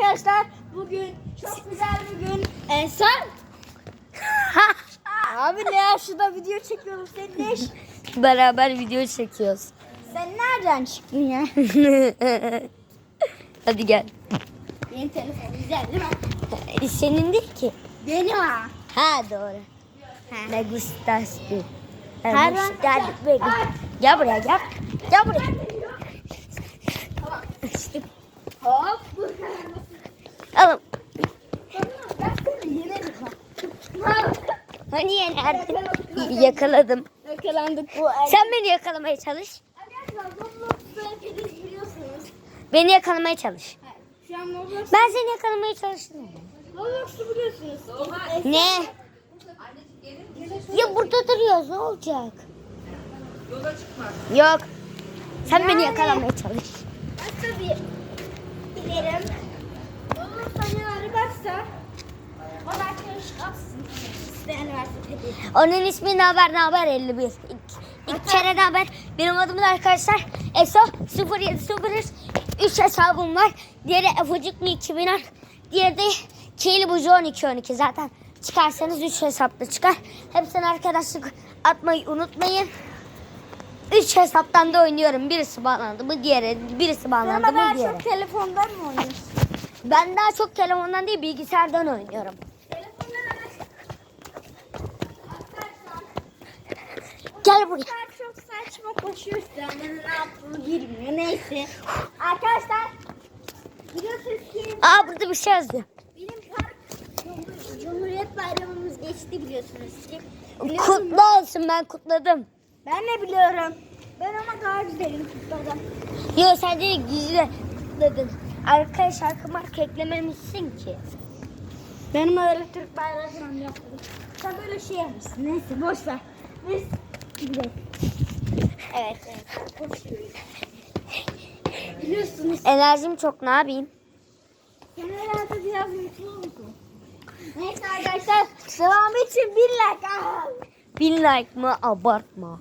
Arkadaşlar bugün çok güzel bir gün. E sen? Abi ne ya şurada video çekiyorum sen ne iş? Beraber video çekiyoruz. Sen nereden çıktın ya? Hadi gel. Benim telefonum güzel değil mi? Senin değil ki. Benim ha. Ha doğru. Me gustas. Me Her me gusta- Gel buraya gel. Gel buraya. Tamam. Hop. Alın. Ben seni yenerim ha. Hani yenerdin? Yakaladım. Yakalandık bu. Sen beni yakalamaya çalış. Arkadaşlar Roblox'u hepiniz biliyorsunuz. Beni yakalamaya çalış. Şu an Roblox, Ben seni yakalamaya çalıştım. Roblox'u biliyorsunuz. Ne? Ya burada duruyoruz ne olacak? Yok. Sen beni yakalamaya çalış. Başka Varsa tabii. Onun ismi ne haber ne haber 51. İlk, ilk kere ne haber? Benim adım da arkadaşlar ESO 0703 3 hesabım var. Diğeri Efocuk mu 2010. Diğeri de Keyli Bucu 1212 zaten. Çıkarsanız 3 hesapta çıkar. Hepsine arkadaşlık atmayı unutmayın. 3 hesaptan da oynuyorum. Birisi bağlandı mı diğeri, birisi bağlandı Ama mı diğeri. çok telefondan mı oynuyorsun? Ben daha çok telefondan değil bilgisayardan oynuyorum. Telefondan ama arkadaşlar Gel buraya. Arkadaşlar çok saçma koşuyor şu an. Ben ne yaptığını bilmiyor. Neyse. Arkadaşlar biliyorsunuz ki Aa burada bir şey yazıyor. benim park Cumhur- Cumhuriyet Bayramımız geçti biliyorsunuz ki. Biliyorsunuz. Kutlu olsun ben kutladım. Ben de biliyorum. Ben ama daha güzelim kutladım. Yok sen de güzel kutladın. Arkadaş şarkı marka eklememişsin ki. Benim öyle Türk bayrağı falan yaptım. Sen böyle şey yapmışsın. Neyse boş ver. Biz gidelim. Evet. Biliyorsunuz. Enerjim çok ne yapayım? Sen herhalde biraz mutlu oldun. Neyse arkadaşlar devam için bir like. Ah! Bin like mı abartma.